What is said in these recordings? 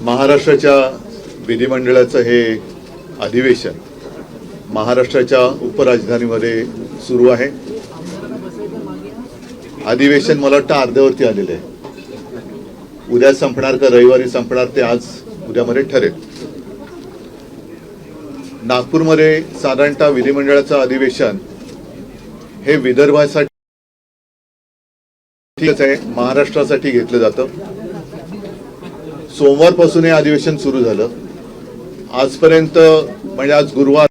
महाराष्ट्राच्या विधिमंडळाचं हे अधिवेशन महाराष्ट्राच्या उपराजधानीमध्ये सुरू आहे. अधिवेशन मला वाटतं अर्ध्यावरती आलेलं आहे. उद्या संपणार का रविवारी संपणार ते आज उद्यामध्ये ठरेल. नागपूरमध्ये साधारणतः विधिमंडळाचं अधिवेशन हे विदर्भासाठी आहे महाराष्ट्रासाठी घेतलं जातं. सोमवारपासून हे अधिवेशन सुरू झालं. आजपर्यंत म्हणजे आज गुरुवार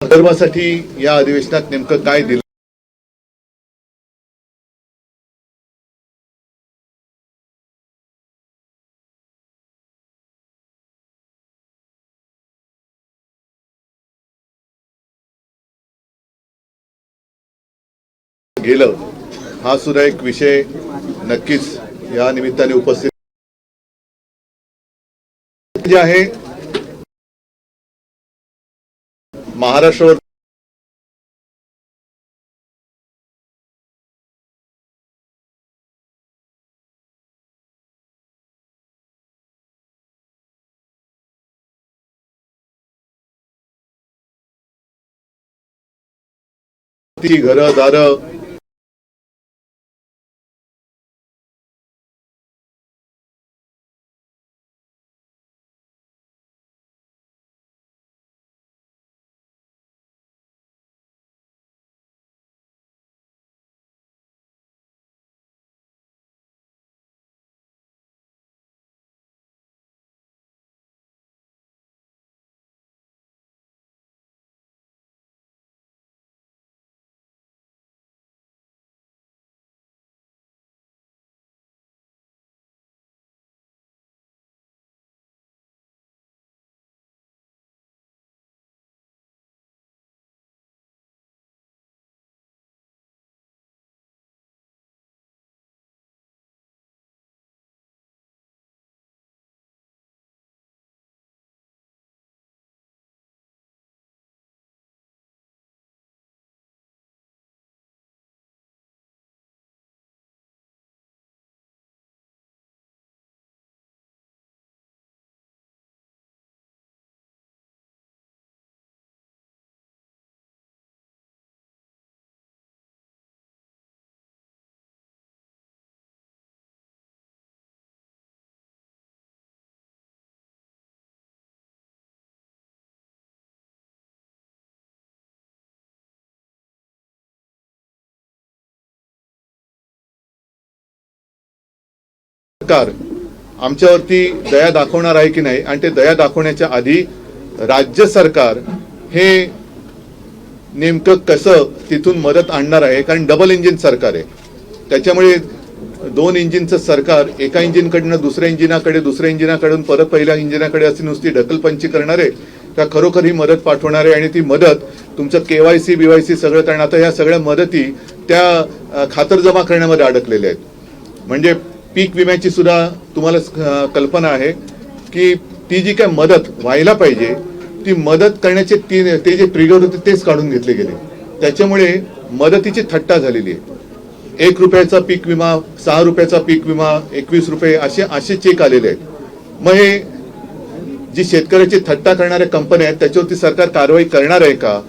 संदर्भासाठी या अधिवेशनात नेमकं काय दिलं? गेलं. हा सुद्धा एक विषय नक्कीच या निमित्ताने उपस्थित जे आहे महाराष्ट्रावर ती घरं दारं सरकार आमच्यावरती दया दाखवणार आहे की नाही? आणि ते दया दाखवण्याच्या आधी राज्य सरकार हे नेमकं कसं तिथून मदत आणणार आहे? कारण डबल इंजिन सरकार आहे. त्याच्यामुळे दोन इंजिनचं सरकार एका इंजिनकडनं दुसऱ्या इंजिनाकडे दुसऱ्या इंजिनाकडून परत पहिल्या इंजिनाकडे अशी नुसती ढकलपंची करणार आहे. का खरोखर ही मदत पाठवणार आहे आणि ती मदत तुमचं केवायसी बीवायसी सगळं कारण आता ह्या सगळ्या मदती त्या खातरजमा करण्यामध्ये अडकलेल्या आहेत. म्हणजे पीक विम्याची सुद्धा तुम्हाला कल्पना आहे की ती जी काय मदत व्हायला पाहिजे ती मदत करण्याचे तीन ते जे ट्रिगर होते तेच काढून घेतले गेले. त्याच्यामुळे मदतीची थट्टा झालेली आहे. एक रुपयाचा पीक विमा सहा रुपयाचा पीक विमा एकवीस रुपये असे असे चेक आलेले आहेत. मग हे जी शेतकऱ्याची थट्टा करणाऱ्या कंपन्या आहेत त्याच्यावरती सरकार कारवाई करणार आहे का?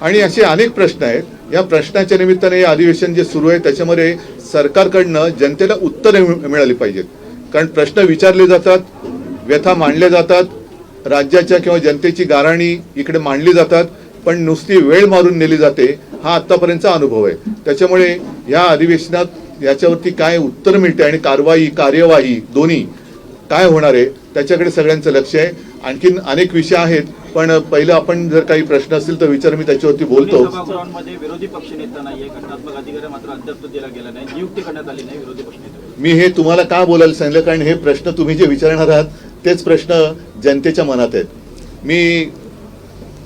आणि असे अनेक प्रश्न आहेत. या प्रश्नाच्या निमित्ताने हे अधिवेशन जे सुरू आहे त्याच्यामध्ये सरकारकडनं जनतेला उत्तरे मिळाली पाहिजेत कारण प्रश्न विचारले जातात व्यथा मांडल्या जातात राज्याच्या किंवा जनतेची गाराणी इकडे मांडली जातात पण नुसती वेळ मारून नेली जाते हा आत्तापर्यंतचा अनुभव आहे. त्याच्यामुळे या अधिवेशनात याच्यावरती काय उत्तर मिळते आणि कारवाई कार्यवाही दोन्ही काय होणार आहे त्याच्याकडे सगळ्यांचं लक्ष आहे. आणखीन अनेक विषय आहेत पण पहिलं आपण जर काही प्रश्न असतील तर विचार मी त्याच्यावरती बोलतो. विरोधी पक्षनेता नाहीये घटनात्मक अधिकारी मात्र अद्याप दिला गेला नाही नियुक्ती करण्यात आली नाही विरोधी पक्षनेते मी हे तुम्हाला का बोलायला सांगितलं? कारण हे प्रश्न तुम्ही जे विचारणार आहात तेच प्रश्न जनतेच्या मनात आहेत. मी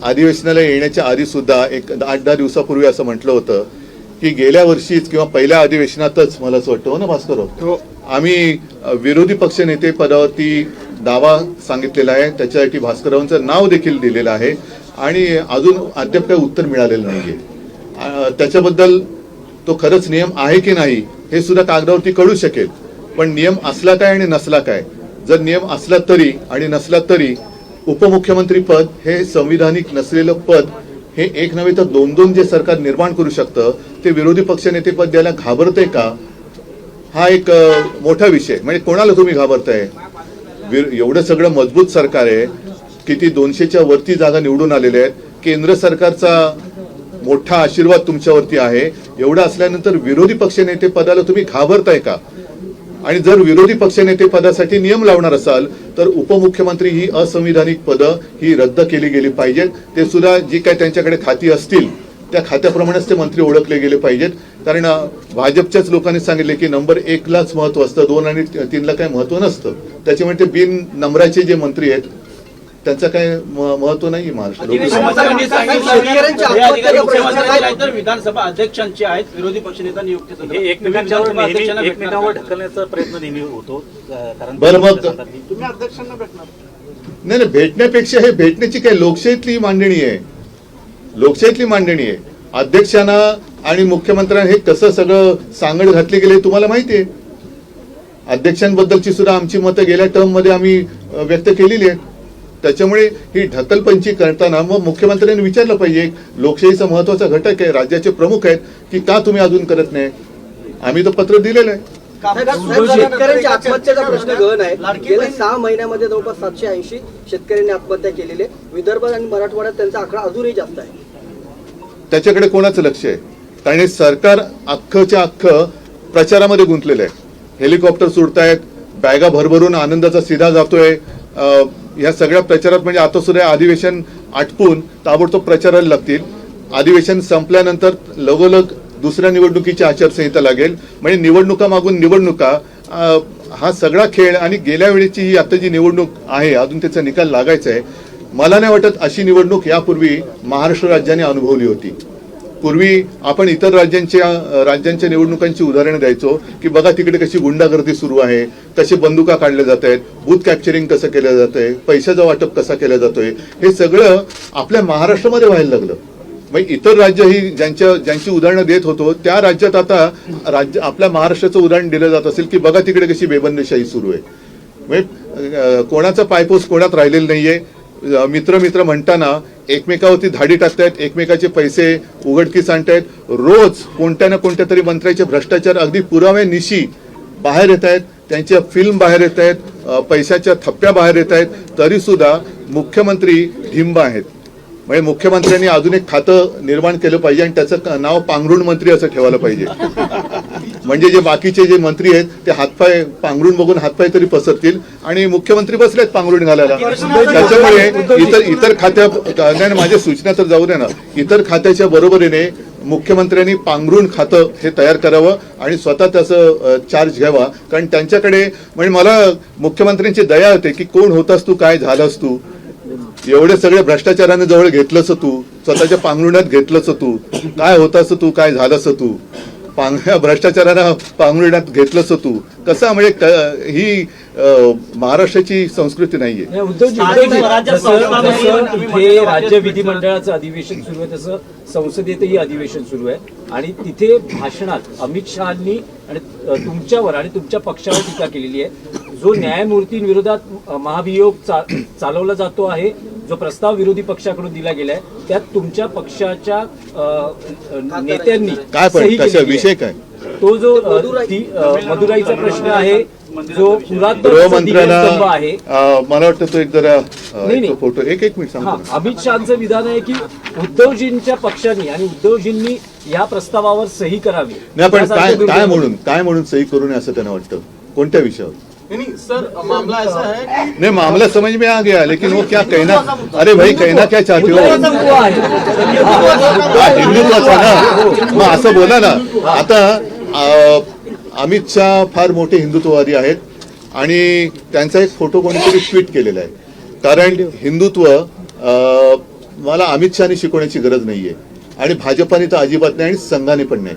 अधिवेशनाला येण्याच्या आधी सुद्धा एक आठ दहा दिवसापूर्वी असं म्हटलं होतं की गेल्या वर्षीच किंवा पहिल्या अधिवेशनातच मला असं वाटतं हो ना भास्कर आम्ही विरोधी पक्ष नेते पदावरती दावा सांगितलेला आहे. त्याच्यासाठी भास्कररावांचं नाव देखील दिलेलं आहे. आणि अजून अद्याप काही उत्तर मिळालेलं नाहीये. त्याच्याबद्दल तो खरंच नियम आहे की नाही हे सुद्धा कागदावरती कळू शकेल. पण नियम असला काय आणि नसला काय जर नियम असला तरी आणि नसला तरी उपमुख्यमंत्री पद हे संविधानिक नसलेलं पद हे एक नव्हे तर दोन दोन जे सरकार निर्माण करू शकतं ते विरोधी पक्षनेते पद द्यायला घाबरतंय का? हा एक मोठा विषय. म्हणजे कोणाला तुम्ही घाबरताय? एवढं सगळं मजबूत सरकार आहे किती दोनशेच्या वरती जागा निवडून आलेल्या आहेत. केंद्र सरकारचा मोठा आशीर्वाद तुमच्यावरती आहे. एवढं असल्यानंतर विरोधी पक्षनेते पदाला तुम्ही घाबरताय का? आणि जर विरोधी पक्षनेते पदासाठी नियम लावणार असाल तर उपमुख्यमंत्री ही असंविधानिक पदं ही रद्द केली गेली पाहिजेत. ते सुद्धा जी काय त्यांच्याकडे खाती असतील त्या खात्याप्रमाणेच ते मंत्री ओळखले गेले पाहिजेत कारण भाजपच्याच लोकांनी सांगितले की नंबर एकलाच महत्त्व असतं दोन आणि तीनला काही महत्त्व नसतं त्याच्यामुळे ते बिन नंबराचे जे मंत्री आहेत त्यांचं काय महत्त्व नाही महाराष्ट्र हे विधानसभा अध्यक्षांचे आहेत विरोधी पक्षनेता हे एकमेकांवर? ढकलण्याचा प्रयत्न नेहमी होतो बरं मग- तुम्ही अध्यक्षांना भेटणार नाही नाही भेटण्यापेक्षा हे भेटण्याची काही लोकशाहीतली मांडणी आहे लोकशाहीतली मांडणी आहे. अध्यक्षांना आणि मुख्यमंत्र्यांना हे कसं सगळं सांगड घातली गेले हे तुम्हाला माहिती आहे. अध्यक्षांबद्दलची सुद्धा आमची मतं गेल्या टर्ममध्ये आम्ही व्यक्त केलेली आहेत. त्याच्यामुळे ही ढकलपंची करताना मग मुख्यमंत्र्यांनी विचारलं पाहिजे लोकशाहीचा महत्त्वाचा घटक आहे राज्याचे प्रमुख आहेत की का तुम्ही अजून करत नाही? आम्ही तर पत्र दिलेलं आहे. शेतकऱ्यांच्या आत्महत्येचा प्रश्न गहन आहे. गेल्या सहा महिन्यामध्ये जवळपास सातशे ऐंशी शेतकऱ्यांनी आत्महत्या केलेली आहे. विदर्भ आणि मराठवाड्यात त्यांचा आकडा अजूनही जास्त आहे. त्याच्याकडे कोणाचं लक्ष आहे? कारण हे सरकार अख्खच्या अख्खं प्रचारामध्ये गुंतलेलं आहे. हेलिकॉप्टर सुटतायत बॅगा भरभरून आनंदाचा सीधा जातोय. ह्या सगळ्या प्रचारात म्हणजे आता सुद्धा अधिवेशन आटपून ताबडतोब प्रचाराला लागतील. अधिवेशन संपल्यानंतर लगोलग दुसऱ्या निवडणुकीची आचारसंहिता लागेल. म्हणजे निवडणुका मागून निवडणुका हा सगळा खेळ आणि गेल्या वेळेची ही आता जी निवडणूक आहे अजून त्याचा निकाल लागायचा आहे मला नाही वाटत अशी निवडणूक यापूर्वी महाराष्ट्र राज्याने अनुभवली होती. पूर्वी आपण इतर राज्यांच्या राज्यांच्या निवडणुकांची उदाहरणं द्यायचो की बघा तिकडे कशी गुंडागर्दी सुरू आहे कशी बंदुका काढल्या जात आहेत बूथ कॅप्चरिंग कसं केलं जात आहे पैशाचं वाटप कसा केलं जातोय हे सगळं आपल्या महाराष्ट्रामध्ये व्हायला लागलं. मग इतर राज्य ही ज्यांच्या ज्यांची उदाहरणं देत होतो त्या राज्यात आता राज्य आपल्या महाराष्ट्राचं उदाहरण दिलं जात असेल की बघा तिकडे कशी बेबंदशाही सुरू आहे. म्हणजे कोणाचा पायपोस कोणात राहिलेला नाहीये मित्र मित्र म्हणताना एकमेकावरती धाडी टाकतायत एकमेकाचे पैसे उघडकीस आणतायत. रोज कोणत्या ना कोणत्या तरी मंत्र्याचे भ्रष्टाचार अगदी पुरावे निशी बाहेर येत आहेत त्यांच्या फिल्म बाहेर येत आहेत पैशाच्या थप्प्या बाहेर येत आहेत तरी सुद्धा मुख्यमंत्री ढिंब आहेत. म्हणजे मुख्यमंत्र्यांनी अजून एक खातं निर्माण केलं पाहिजे आणि त्याचं नाव पांघरुण मंत्री असं ठेवायला पाहिजे. म्हणजे जे बाकीचे जे मंत्री आहेत ते हातपाय पांघरुण बघून हातपाय तरी पसरतील आणि मुख्यमंत्री बसलेत पांघरुण घालायला त्याच्यामुळे इतर इतर खात्या नाही माझ्या सूचना तर जाऊ दे ना. इतर खात्याच्या बरोबरीने मुख्यमंत्र्यांनी पांघरुण खातं हे तयार करावं आणि स्वतः त्याचं चार्ज घ्यावा. कारण त्यांच्याकडे म्हणजे मला मुख्यमंत्र्यांची दया होते की कोण होतास तू काय झालास तू? एवढे सगळे भ्रष्टाचाराने जवळ घेतलंस तू. स्वतःच्या पांघरुणात घेतलंस तू. काय होतास तू काय झालंस तू? पांग भ्रष्टाचारानं पांघरुणात घेतलंस तू. कसं म्हणजे ही महाराष्ट्राची संस्कृती नाहीये. मध्यवर्ती राज्य विधिमंडळाचं अधिवेशन सुरू आहे तसं संसदेतही अधिवेशन सुरू आहे. आणि तिथे भाषणात अमित शहानी आणि तुमच्यावर आणि तुमच्या पक्षावर टीका केलेली आहे. जो न्यायमूर्तींविरोधात अ, महाभियोग चा- चालवला जातो आहे जो प्रस्ताव विरोधी पक्षाकडून दिला गेलाय त्यात तुमच्या पक्षाच्या नेत्यांनी काय. विषय काय तो जो मदुराईचा प्रश्न आहे जो दिव्यस्तंभ आहे मला वाटतं तो एक जरा. फोटो एक एक मिनिट हा ना. अमित शहाचं विधान आहे की उद्धवजींच्या पक्षाने आणि उद्धवजींनी या प्रस्तावावर सही करावी नाही पण काय काय. म्हणून काय म्हणून सही करू नये असं त्यांना वाटतं कोणत्या विषयावर नहीं सर मामला ऐसा है कि नहीं मामला समझ में आ गया लेकिन वो क्या कहना अरे भाई कहना क्या चाहते हो? हिंदुत्वाचा ना। मग असं बोला ना। आता अमित शाह फार मोठे हिंदुत्ववादी आहेत आणि त्यांचा एक फोटो कोणीतरी ट्विट केलेला आहे. कारण हिंदुत्व अं, मला अमित शहानी शिकवण्याची गरज नाहीये. आणि भाजपाने तर अजिबात नाही आणि संघाने पण नाही.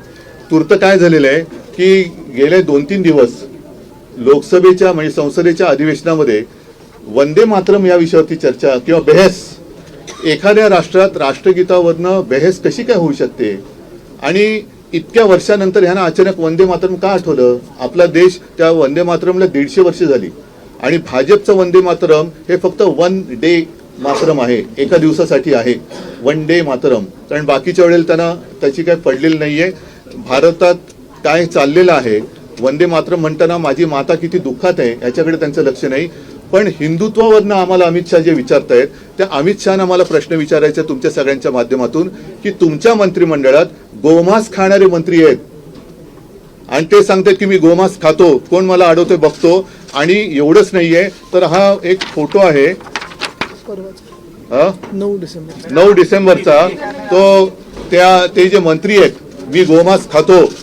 तूर्त काय झालेलं आहे की गेले दोन तीन दिवस लोकसभेच्या म्हणजे संसदेच्या अधिवेशनामध्ये वंदे मातरम या विषयावरती चर्चा किंवा बहस एखाद्या राष्ट्रात राष्ट्रगीतावरनं बहस कशी काय होऊ शकते? आणि इतक्या वर्षानंतर ह्यांना अचानक वंदे मातरम का आठवलं? आपला देश त्या वंदे मातरमला दीडशे वर्ष झाली. आणि भाजपचं वंदे मातरम हे फक्त वन डे मातरम आहे एका दिवसासाठी आहे. वन डे मातरम. कारण बाकीच्या वेळेला त्यांना त्याची काही पडलेली नाहीये. भारतात काय चाललेलं आहे वंदे मातरम म्हणताना माझी माता किती दुःखात आहे याच्याकडे त्यांचं लक्ष नाही. पण हिंदुत्वावरनं आम्हाला अमित शहा जे विचारतायत त्या अमित शहाना मला प्रश्न विचारायचा तुमच्या सगळ्यांच्या माध्यमातून की तुमच्या मंत्रिमंडळात गोमांस खाणारे मंत्री आहेत. आणि ते सांगतात की मी गोमांस खातो कोण मला अडवतोय बघतो आणि एवढंच नाहीये. तर हा एक फोटो आहे? नऊ डिसेंबर नऊ डिसेंबरचा. तो त्या ते जे मंत्री आहेत मी गोमांस खातो.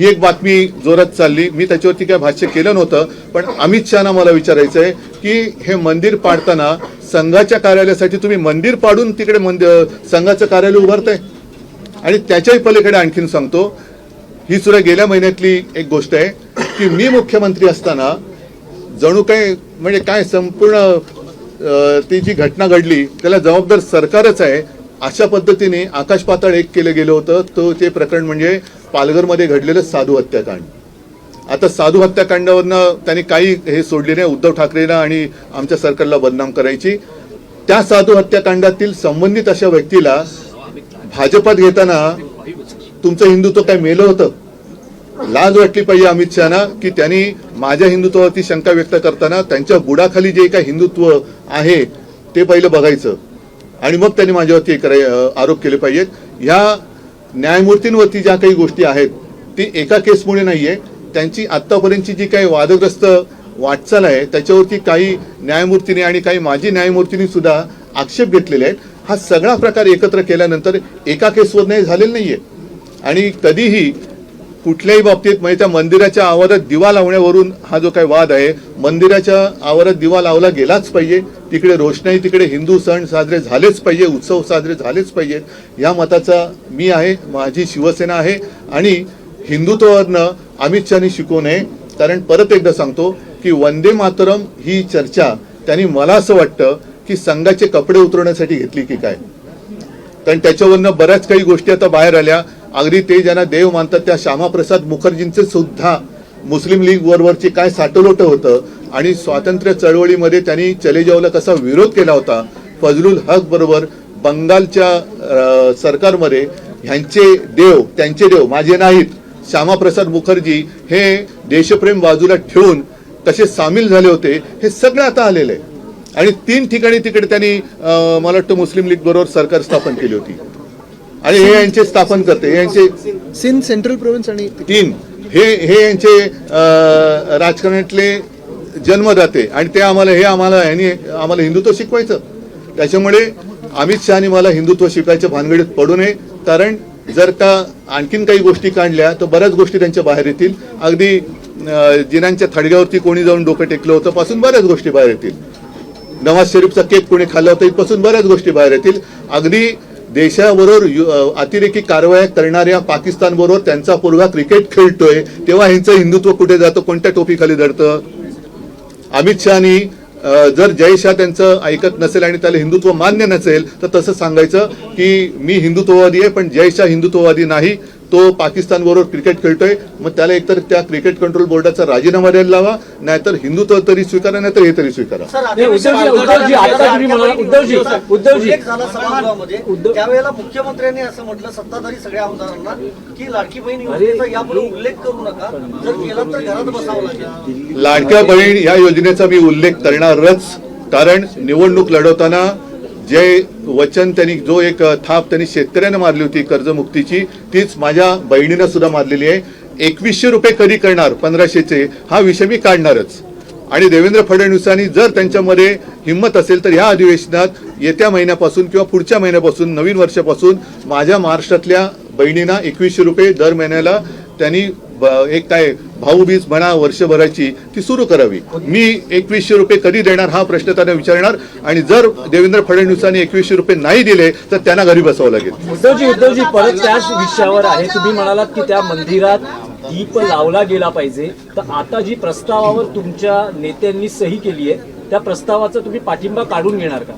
ही एक बातमी जोरात चालली. मी त्याच्यावरती काय भाष्य केलं नव्हतं पण अमित शहाना मला विचारायचं आहे की हे मंदिर पाडताना संघाच्या कार्यालयासाठी तुम्ही मंदिर पाडून तिकडे मंदिर संघाचं कार्यालय उभारताय? आणि त्याच्याही पलीकडे आणखीन सांगतो ही सुद्धा गेल्या महिन्यातली एक गोष्ट आहे की मी मुख्यमंत्री असताना जणू काय म्हणजे काय संपूर्ण ती जी घटना घडली त्याला जबाबदार सरकारच आहे. अशा पद्धतीने आकाश पाताळ एक केलं गेलं होतं. तो ते प्रकरण म्हणजे पालघरमध्ये घडलेलं साधू हत्याकांड. आता साधू हत्याकांडावरनं त्यांनी काही हे सोडले नाही. उद्धव ठाकरेंना आणि आमच्या सरकारला बदनाम करायची. त्या साधू हत्याकांडातील संबंधित अशा व्यक्तीला भाजपात घेताना तुमचं हिंदुत्व काय मेलं होतं? लाज वाटली पाहिजे अमित शहाना की त्यांनी माझ्या हिंदुत्वावरती शंका व्यक्त करताना त्यांच्या बुडाखाली जे काही हिंदुत्व आहे ते पहिलं बघायचं. आणि मग त्यांनी माझ्यावरती कराय आरोप केले पाहिजेत. ह्या न्यायमूर्तींवरती ज्या काही गोष्टी आहेत ती एका केसमुळे नाहीये. त्यांची आत्तापर्यंतची जी काही वादग्रस्त वाटचाल आहे त्याच्यावरती काही न्यायमूर्तींनी आणि काही माजी न्यायमूर्तींनी सुद्धा आक्षेप घेतलेले आहेत. हा सगळा प्रकार एकत्र केल्यानंतर एका केसवर नाही झालेला नाहीये. आणि कधीही कुठल्याही बाबतीत म्हणजे त्या मंदिराच्या आवारात दिवा लावण्यावरून हा जो काही वाद आहे मंदिराच्या आवारात दिवा लावला गेलाच पाहिजे तिकडे रोषणाई तिकडे हिंदू सण साजरे झालेच पाहिजे उत्सव साजरे झालेच पाहिजेत या मताचा मी आहे माझी शिवसेना आहे आणि हिंदुत्वावरनं अमित शहानी शिकवू नये कारण परत एकदा सांगतो की वंदे मातरम ही चर्चा त्यांनी मला असं वाटतं की संघाचे कपडे उतरवण्यासाठी घेतली की काय. कारण त्याच्यावरनं बऱ्याच काही गोष्टी आता बाहेर आल्या अगदी ते ज्यांना देव मानतात त्या श्यामाप्रसाद मुखर्जींचे सुद्धा मुस्लिम लीग बरोबरचे काय साटलोट होतं आणि स्वातंत्र्य चळवळीमध्ये त्यांनी चले जावला कसा विरोध केला होता फजलुल हक बरोबर बंगालच्या अं, सरकारमध्ये ह्यांचे देव त्यांचे देव माझे नाहीत श्यामाप्रसाद मुखर्जी हे देशप्रेम बाजूला ठेवून कसे सामील झाले होते हे सगळं आता आलेलं आहे. आणि तीन ठिकाणी तिकडे त्यांनी मला वाटतं मुस्लिम लीग बरोबर सरकार स्थापन केली होती. आणि हे यांचे स्थापन करते. हे यांचे सिंध सेंट्रल प्रोव्हिन्स आणि तीन. हे हे यांचे राजकारणातले जन्मदाते. आणि ते आम्हाला हे आम्हाला यांनी आम्हाला हिंदुत्व शिकवायचं. त्याच्यामुळे अमित शहानी मला हिंदुत्व शिकायच्या भानगडीत पडू नये. कारण जर का आणखीन काही गोष्टी काढल्या तर बऱ्याच गोष्टी त्यांच्या बाहेर येतील. अगदी जिनांच्या थडग्यावरती कोणी जाऊन डोकं टेकलं होतं पासून बऱ्याच गोष्टी बाहेर येतील. नवाज शरीफचा केक कोणी खाल्ला होता इथपासून बऱ्याच गोष्टी बाहेर येतील. अगदी देशाबरोबर अतिरेकी कारवाया करणाऱ्या पाकिस्तान बरोबर त्यांचा पोरगा क्रिकेट खेळतोय तेव्हा ह्यांचं हिंदुत्व कुठे जातं कोणत्या टोपीखाली दडतं अमित शहानी जर जय शाह त्यांचं ऐकत नसेल आणि त्याला हिंदुत्व मान्य नसेल तर तसं सांगायचं की मी हिंदुत्ववादी आहे पण जय शाह हिंदुत्ववादी नाही. तो पाकिस्तान बरोबर क्रिकेट खेळतोय मग त्याला एकतर त्या क्रिकेट कंट्रोल बोर्डाचा राजीनामा द्यायला लावा नाहीतर हिंदुत्व तरी स्वीकारा नाहीतर हे तरी स्वीकारा. मुख्यमंत्र्यांनी असं म्हटलं सत्ताधारी सगळ्या आमदारांना की लाडकी बहीण यापुढे उल्लेख करू नका जर केला तर घरात बसावं लागेल. लाडक्या बहीण या योजनेचा मी उल्लेख करणारच कारण निवडणूक लढवताना जे वचन त्यांनी जो एक थाप त्यांनी शेतकऱ्यांना मारली होती कर्जमुक्तीची तीच माझ्या बहिणीनं सुद्धा मारलेली आहे. एकवीसशे रुपये कधी करणार पंधराशेचे हा विषय मी काढणारच. आणि देवेंद्र फडणवीसांनी जर त्यांच्यामध्ये हिंमत असेल तर या अधिवेशनात येत्या महिन्यापासून किंवा पुढच्या महिन्यापासून नवीन वर्षापासून माझ्या महाराष्ट्रातल्या बहिणींना एकवीसशे रुपये दर महिन्याला त्यांनी ब- एक काय भाऊबीज म्हणा वर्षभराची ती सुरू करावी. मी एकवीसशे रुपये कधी देणार हा प्रश्न त्यांना विचारणार. आणि जर देवेंद्र फडणवीसांनी एकवीसशे रुपये नाही दिले तर त्यांना घरी बसावं लागेल. उद्धवजी उद्धवजी परत त्याच विषयावर आहे. तुम्ही म्हणालात की त्या मंदिरात दीप लावला गेला पाहिजे. तर आता जी प्रस्तावावर तुमच्या नेत्यांनी सही केली आहे त्या प्रस्तावाचा तुम्ही पाठिंबा काढून घेणार का?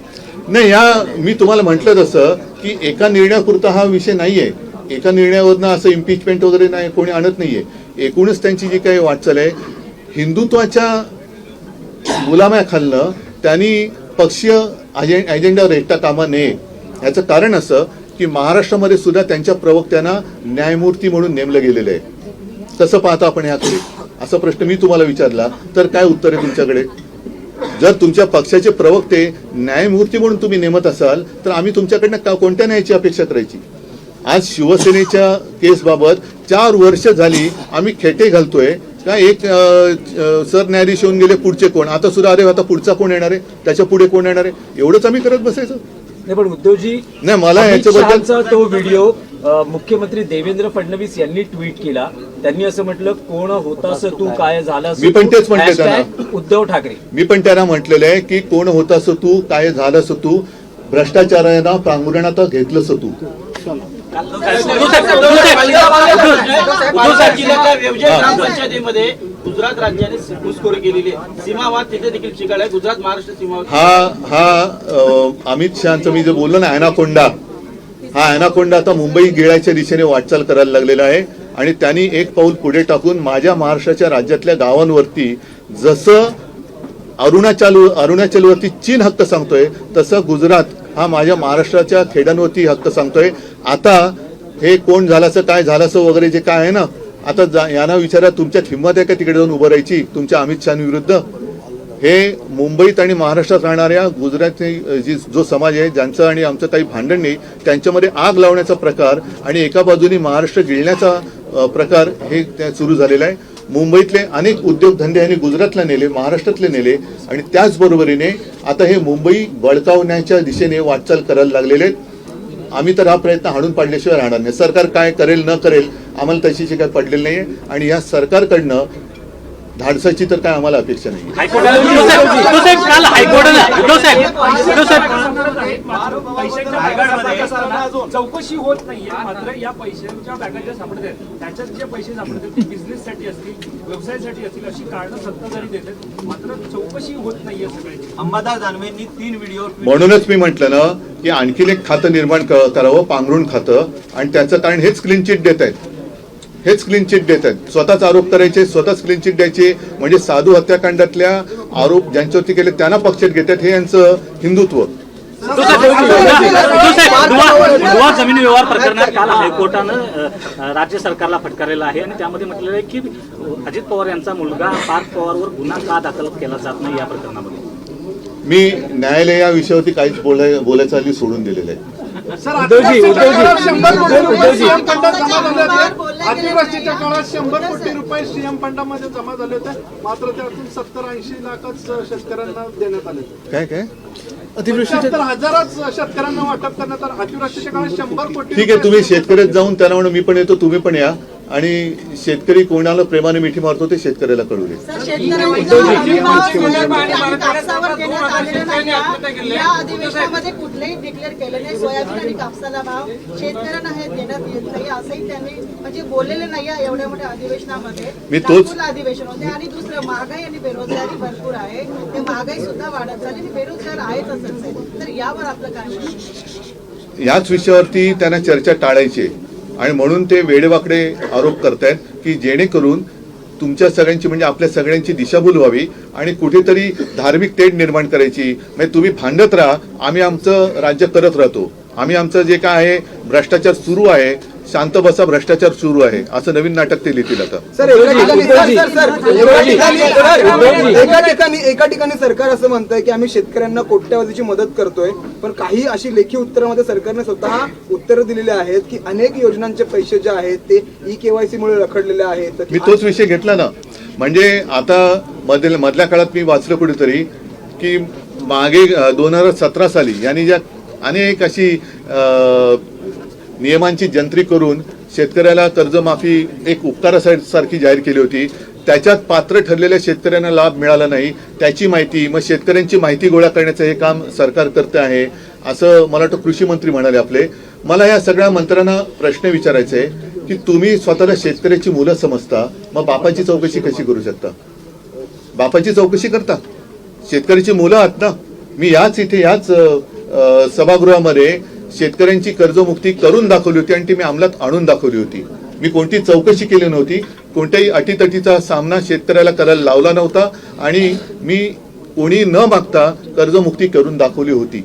नाही या मी तुम्हाला म्हटलं तसं की एका निर्णयापुरता हा विषय नाहीये. एका निर्णयावरनं असं इम्पिचमेंट वगैरे नाही कोणी आणत नाहीये. एकूणच त्यांची जी काही वाटचाल आहे हिंदुत्वाच्या मुलाम्याखालनं त्यांनी पक्षीय अजे- अजेंडा रेटता कामा नये. याचं कारण असं की महाराष्ट्रामध्ये सुद्धा त्यांच्या प्रवक्त्यांना न्यायमूर्ती म्हणून नेमलं गेलेलं आहे. कसं पाहता आपण याकडे असा प्रश्न मी तुम्हाला विचारला तर काय उत्तर आहे तुमच्याकडे? जर तुमच्या पक्षाचे प्रवक्ते न्यायमूर्ती म्हणून तुम्ही नेमत असाल तर आम्ही तुमच्याकडनं कोणत्या न्यायाची अपेक्षा करायची? आज शिवसेनेच्या केसबाबत चार वर्ष झाली आम्ही खेटे घालतोय. का एक सरन्यायाधीश येऊन गेले पुढचे कोण? आता सुद्धा अरे आता पुढचा कोण येणार आहे? त्याच्या पुढे कोण येणार आहे? एवढंच आम्ही करत बसायचं. नाही पण उद्धवजी नाही मला याच्याबद्दल तो व्हिडिओ मुख्यमंत्री देवेंद्र फडणवीस यांनी ट्विट केला. त्यांनी असं म्हटलं कोण होतास तू काय झालं मी पण तेच म्हटलं त्यांना. उद्धव ठाकरे. मी पण त्यांना म्हटलेलं आहे की कोण होतास तू काय झालंस तू? भ्रष्टाचारांना पांघरुणात घेतलंस तू. उद्धव जिल्ह्यातल्या व्यवजय ग्रामपंचायतीमध्ये गुजरात राज्याने घुसखोरी केलेली आहे. सीमावाद तिथे देखील शिकायला गुजरात महाराष्ट्र सीमा हा हा अमित शहाचं मी जे बोललो ना अॅनाकोंडा. हा अॅनाकोंडा आता मुंबई गिळायच्या दिशेने वाटचाल करायला लागलेला आहे. आणि त्यांनी एक पाऊल पुढे टाकून माझ्या महाराष्ट्राच्या राज्यातल्या गावांवरती जसं अरुणाचल अरुणाचलवरती चीन हक्क सांगतोय तसं गुजरात हा माझ्या महाराष्ट्राच्या खेड्यांवरती हक्क सांगतोय. आता हे कोण झालाचं काय झालाचं वगैरे जे काय आहे ना आता जा- यांना विचारा तुमच्यात हिंमत आहे का तिकडे जाऊन उभं राहायची तुमच्या अमित शहाविरुद्ध हे मुंबईत आणि महाराष्ट्रात राहणाऱ्या गुजराती जी जो समाज आहे ज्यांचं आणि आमचं काही भांडण नाही त्यांच्यामध्ये आग लावण्याचा प्रकार आणि एका बाजूने महाराष्ट्र गिळण्याचा प्रकार हे त्या सुरू झालेला आहे. मुंबईतले अनेक उद्योगधंदे यांनी गुजरातला नेले महाराष्ट्रातले नेले आणि त्याचबरोबरीने आता हे मुंबई बळकावण्याच्या दिशेने वाटचाल करायला लागलेले आहेत. आम्ही तर हा प्रयत्न हाणून पाडल्याशिवाय राहणार नाही. सरकार काय करेल न करेल आम्हाला तशीची काय पडलेली नाहीये. आणि या सरकारकडनं धाडसाची तर काय आम्हाला अपेक्षा नाही चौकशी होत नाहीये मात्र या पैशांच्या बॅगा ज्या सापडत आहेत. त्याच्यात जे पैसे सापडत आहेत ते बिझनेससाठी असतील व्यवसायासाठी असतील अशी कारणं सत्ताधारी देतात मात्र चौकशी होत नाहीये सगळ्याची. अंबादास दानवेंनी तीन व्हिडिओ म्हणूनच मी म्हटलं ना की आणखीन एक खातं निर्माण करावं पांघरुण खातं आणि त्याचं कारण हेच क्लीन चिट देत आहेत. हेच क्लीन चिट देत आहेत स्वतःच आरोप करायचे स्वतःच क्लीन चिट द्यायचे. म्हणजे साधू हत्याकांडातल्या आरोप ज्यांच्यावरती केले त्यांना पक्षात घेतात हे यांचं हिंदुत्व. जमीन व्यवहार प्रकरणात काल हायकोर्टानं राज्य सरकारला फटकारलेलं आहे आणि त्यामध्ये म्हटलेलं आहे की अजित पवार यांचा मुलगा पार्थ पवारवर गुन्हा का दाखल केला जात नाही या प्रकरणामध्ये? मी न्यायालय या विषयावरती काहीच बोलाय बोलायचं हल्ली सोडून दिलेलं आहे. उद्धवजी उद्धवजी शंभर कोटी रुपये उद्धवजी सीएम फंडात जमा झाले होते. अतिवृष्टीच्या काळात शंभर कोटी रुपये सीएम फंडामध्ये जमा झाले होते. मात्र त्यातून सत्तर ऐंशी लाखच शेतकऱ्यांना देण्यात आले काय काय? अतिवृष्टीच्या सत्तर हजारच शेतकऱ्यांना वाटप करण्यात आलं. अतिवृष्टीच्या काळात शंभर कोटी ठीक आहे तुम्ही शेतकऱ्यात जाऊन त्यांना म्हणून मी पण येतो तुम्ही पण या. आणि शेतकरी कोणाला प्रेमाने मिठी मारतो ते शेतकऱ्याला कळू दे कापसावर देण्यात आलेला नाही या अधिवेशनामध्ये कुठलेही डिक्लेअर केले नाही. सोयाबीन आणि कापसाला भाव शेतकऱ्यांना हे देण्यात येत नाही. असंही त्यांनी म्हणजे बोललेले नाही या एवढ्या मोठ्या अधिवेशनामध्ये. मी तोच- अधिवेशन होते आणि दुसरं महागाई आणि बेरोजगारी भरपूर आहे. ते महागाई सुद्धा वाढत चालली आणि बेरोजगार आहे. तर यावर आपलं काय? याच विषयावरती त्यांना चर्चा टाळायची आहे. आणि म्हणून ते वेडेवाकडे आरोप करतायत की जेणेकरून तुमच्या सगळ्यांची म्हणजे आपल्या सगळ्यांची दिशाभूल व्हावी आणि कुठेतरी धार्मिक तेढ निर्माण करायची. म्हणजे तुम्ही भांडत राहा आम्ही आमचं राज्य करत राहतो. आम्ही आमचं जे काय आहे भ्रष्टाचार सुरू आहे शांत बसा भ्रष्टाचार सुरू आहे. असं नवीन नाटक ते लिहितील आता. सर एका ठिकाणी सर, सर, एका ठिकाणी- उद्धवजी. एका ठिकाणी एका ठिकाणी सरकार असं म्हणतंय की आम्ही शेतकऱ्यांना कोट्यावधीची मदत करतोय पण काही अशी लेखी उत्तरामध्ये सरकारने स्वतः उत्तरं दिलेली आहेत की अनेक योजनांचे पैसे जे आहेत ते ई केवायसी मुळे रखडलेले आहेत. मी तोच विषय घेतला ना. म्हणजे आता मधील मधल्या काळात मी वाचलं कुठेतरी की मागे दोन हजार सतरा साली यांनी ज्या अनेक अशी अ, नियमांची जंत्री करून शेतकऱ्याला कर्जमाफी एक उपकारासारखी जाहीर केली होती. त्याच्यात पात्र ठरलेल्या शेतकऱ्यांना लाभ मिळाला नाही. त्याची माहिती मग शेतकऱ्यांची माहिती गोळा करण्याचं हे काम सरकार करते आहे असं मला वाटतं कृषी मंत्री म्हणाले आपले. मला या सगळ्या मंत्र्यांना प्रश्न विचारायचे आहे की तुम्ही स्वतःला शेतकऱ्याची मुलं समजता मग बापाची चौकशी कशी करू शकता? बापाची चौकशी करता? शेतकऱ्याची मुलं आहात ना? मी याच इथे याच सभागृहामध्ये शेतकऱ्यांची कर्जमुक्ती करून दाखवली होती आणि ती मी अंमलात आणून दाखवली होती. मी कोणती चौकशी केली नव्हती कोणत्याही अटीतटीचा सामना शेतकऱ्याला करायला लावला नव्हता आणि मी कोणी न मागता कर्जमुक्ती करून दाखवली होती.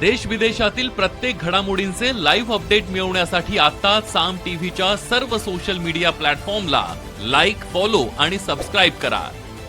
देश विदेशातील प्रत्येक घडामोडींचे लाईव्ह अपडेट मिळवण्यासाठी आता साम टीव्हीच्या सर्व सोशल मीडिया प्लॅटफॉर्मला लाईक फॉलो आणि सबस्क्राईब करा.